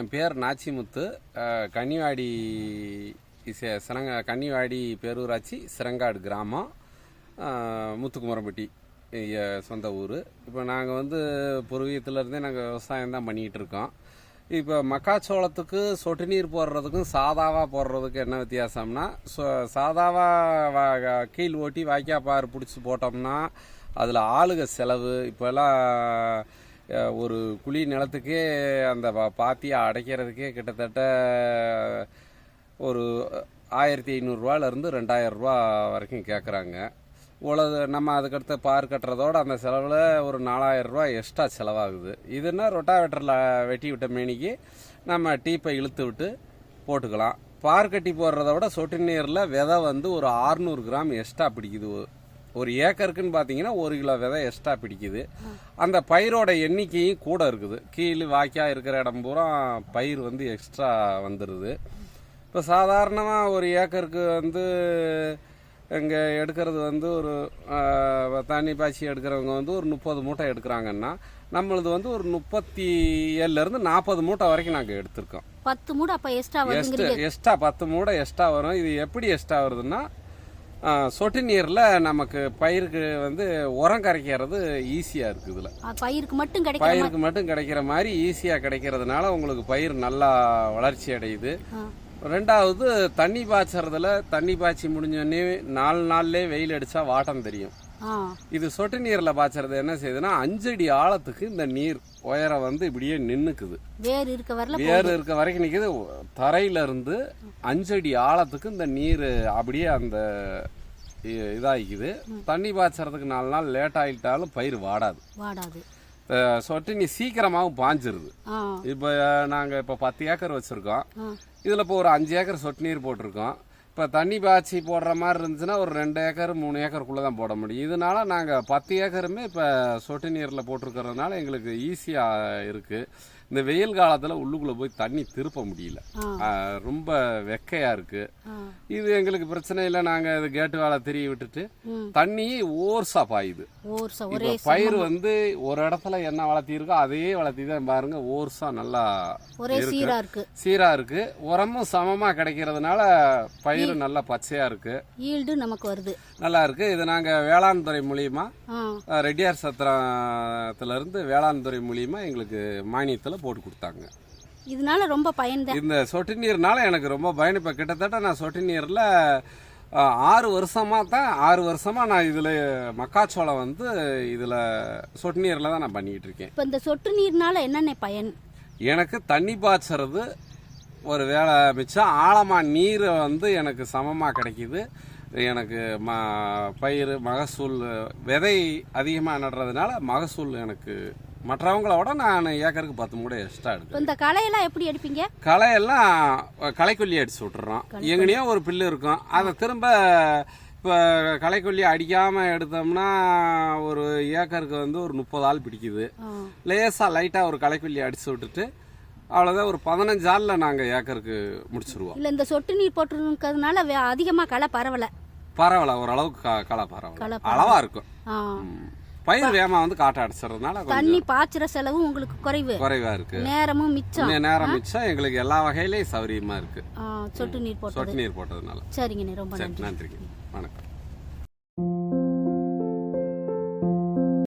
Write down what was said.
என் பேர் நாச்சிமுத்து. கன்னிவாடி சிறங்க கன்னிவாடி பேரூராட்சி சிரங்காடு கிராமம். முத்துக்குமரம்பட்டி சொந்த ஊர். இப்போ நாங்கள் வந்து பூர்வீகத்துலேருந்தே நாங்கள் விவசாயம் தான் பண்ணிக்கிட்டு இருக்கோம். இப்போ மக்காச்சோளத்துக்கு சொட்டு நீர் போடுறதுக்கும் சாதாவாக போடுறதுக்கு என்ன வித்தியாசம்னா சோ சாதாவாக கீழ் ஓட்டி வாய்க்கா பாறு பிடிச்சி போட்டோம்னா அதில் ஆளுக செலவு இப்போல்லாம் ஒரு குழி நிலத்துக்கே அந்த பாத்தியை அடைக்கிறதுக்கே கிட்டத்தட்ட ஒரு ஆயிரத்தி ஐநூறுரூவாலேருந்து ரெண்டாயிரரூவா வரைக்கும் கேட்குறாங்க உலக நம்ம அதுக்கடுத்து பார் கட்டுறதோட அந்த செலவில் ஒரு நாலாயிரம் எக்ஸ்ட்ரா செலவாகுது. இதுன்னா ரொட்டாவேட்டரில் வெட்டி விட்ட மேனிக்கு நம்ம டீப்பை இழுத்து விட்டு போட்டுக்கலாம். பார் கட்டி போடுறத விட சொட்டு நீரில் விதை வந்து ஒரு 600 கிராம் எக்ஸ்ட்ரா பிடிக்குது. ஒரு ஏக்கருக்குன்னு பார்த்தீங்கன்னா ஒரு கிலோ விதை எக்ஸ்ட்ரா பிடிக்குது. அந்த பயிரோட எண்ணிக்கையும் கூட இருக்குது. கீழ் வாய்க்கா இருக்கிற இடம் பூரா பயிர் வந்து எக்ஸ்ட்ரா வந்துடுது இப்போ சாதாரணமாக ஒரு ஏக்கருக்கு வந்து இங்கே எடுக்கிறது வந்து ஒரு தண்ணி பாய்ச்சி எடுக்கிறவங்க வந்து ஒரு முப்பது மூட்டை எடுக்கிறாங்கன்னா நம்மளது வந்து ஒரு முப்பத்தி ஏழுலேருந்து நாற்பது மூட்டை வரைக்கும் நாங்கள் எடுத்திருக்கோம். பத்து மூடு அப்ப எக்ஸ்ட்ரா எக்ஸ்ட்ரா பத்து மூடை எக்ஸ்ட்ரா வரும். இது எப்படி எக்ஸ்ட்ரா வருதுன்னா சொட்டு நீரில் நமக்கு பயிருக்கு வந்து உரம் கரைக்கிறது ஈஸியாக இருக்குது இதில். பயிருக்கு மட்டும் பயிருக்கு மட்டும் கிடைக்கிற மாதிரி ஈஸியாக கிடைக்கிறதுனால உங்களுக்கு பயிர் நல்லா வளர்ச்சி அடையுது. ரெண்டாவது தண்ணி பாய்ச்சறதுல தண்ணி பாய்ச்சி முடிஞ்சோடனே நாலு நாள்லயே வெயில் அடிச்சா வாட்டம் தெரியும். இது சொட்டு நீரில் பாய்ச்சறது என்ன செய்யுதுன்னா அஞ்சடி ஆழத்துக்கு இந்த நீர் உயரம் வந்து இப்படியே நின்னுக்குது. வேர் இருக்க வரல வேர் இருக்க வரைக்கும் நிக்குது. தரையில இருந்து அஞ்சடி ஆழத்துக்கு இந்த நீர் அப்படியே அந்த இதாகிக்குது. தண்ணி பாய்ச்சறதுக்கு நாலு நாள் லேட் ஆகிட்டாலும் பயிர் வாடாது. வாடாது. சொட்டு நீர் சீக்கிரமாகவும் பாஞ்சிருது. இப்போ நாங்கள் இப்போ பத்து ஏக்கர் வச்சுருக்கோம். இதில் இப்போ ஒரு அஞ்சு ஏக்கர் சொட்டு நீர் போட்டிருக்கோம். இப்போ தண்ணி பாய்ச்சி போடுற மாதிரி இருந்துச்சுன்னா ஒரு ரெண்டு ஏக்கர் மூணு ஏக்கருக்குள்ளே தான் போட முடியும். இதனால நாங்கள் பத்து ஏக்கருமே இப்போ சொட்டு நீரில் போட்டிருக்கறதுனால எங்களுக்கு ஈஸியாக இருக்குது இந்த வெயில் காலத்தில் உள்ளுக்குள்ளே போய் தண்ணி திருப்ப முடியல. ரொம்ப வெக்கையாக இருக்குது. இது எங்களுக்கு பிரச்சனை இல்லை. நாங்கள் இது கேட்டு வேலை திரி விட்டுட்டு ம். தண்ணி ஓர்ஸாக பாயுது. இப்போ ஒரே பயிர் வந்து ஒரு இடத்துல என்ன வளர்த்தி இருக்கோ அதே வளர்த்தி தான் பாருங்க ஓர்ஸா நல்லா இருக்கு. சீரா இருக்கு. சீரா இருக்கு. உரமும் சமமா கிடைக்கிறதுனால பயிர் நல்லா பச்சையா இருக்கு. ஈல்டு நமக்கு வருது. நல்லா இருக்கு. இது நாங்க வேளாண் துறை மூலியமா ரெட்டியார் சத்திரத்துல இருந்து வேளாண் துறை மூலியமா எங்களுக்கு மானியத்துல போட்டு கொடுத்தாங்க. இதனால ரொம்ப பயன்தான் இந்த சொட்டு நீர்னால எனக்கு ரொம்ப பயன். இப்ப கிட்டத்தட்ட நான் சொட்டு நீர்ல ஆறு வருஷமா தான் ஆறு வருஷமா நான் இதுல மக்காச்சோளம் வந்து இதுல சொட்டு நீர்ல தான் நான் பண்ணிக்கிட்டு இருக்கேன். இப்ப இந்த சொட்டு நீர்னால என்னென்ன பயன்? எனக்கு தண்ணி பாய்ச்சறது ஒரு வேலை மிச்சம் ஆழமாக நீர் வந்து எனக்கு சமமாக கிடைக்குது. எனக்கு ம பயிர் மகசூல் விதை அதிகமாக நடுறதுனால மகசூல் எனக்கு மற்றவங்களோட நான் ஏக்கருக்கு பத்து மூடை எக்ஸ்ட்ரா எடுக்கிறேன். இந்த களையெல்லாம் எப்படி எடுப்பீங்க? களையெல்லாம் களைக்கொல்லி அடிச்சு விட்டுறோம். எங்கனையோ ஒரு பில்லு இருக்கும். அதை திரும்ப இப்போ களைக்கொல்லி அடிக்காமல் எடுத்தோம்னா ஒரு ஏக்கருக்கு வந்து ஒரு முப்பது ஆள் பிடிக்குது. லேசாக லைட்டாக ஒரு களைக்கொல்லி அடிச்சு விட்டுட்டு அவ்வளோதான் ஒரு பதினஞ்சு ஆளில் நாங்கள் ஏக்கருக்கு முடிச்சிருவோம். இல்ல இந்த சொட்டு நீர் போட்டுருக்கிறதுனால வே- அதிகமா களை பரவல. பரவாயில்ல ஓரளவுக்கு களை பரவாயில்ல. அளவாக இருக்கும். பயிர் வேகமாக வந்து காட்ட அடிச்சிடுறதுனால தண்ணி பாய்ச்சுற செலவும் உங்களுக்கு குறைவு. குறைவாக இருக்கு. நேரமும் மிச்சம். நேரம் மிச்சம். எங்களுக்கு எல்லா வகையிலையும் சௌகரியமாக இருக்கு. சொட்டு நீர் போட்டது. சொட்டு நீர் போட்டதுனால. சரிங்கண்ணே ரொம்ப நன்றி. நன்றிங்க. வணக்கம்.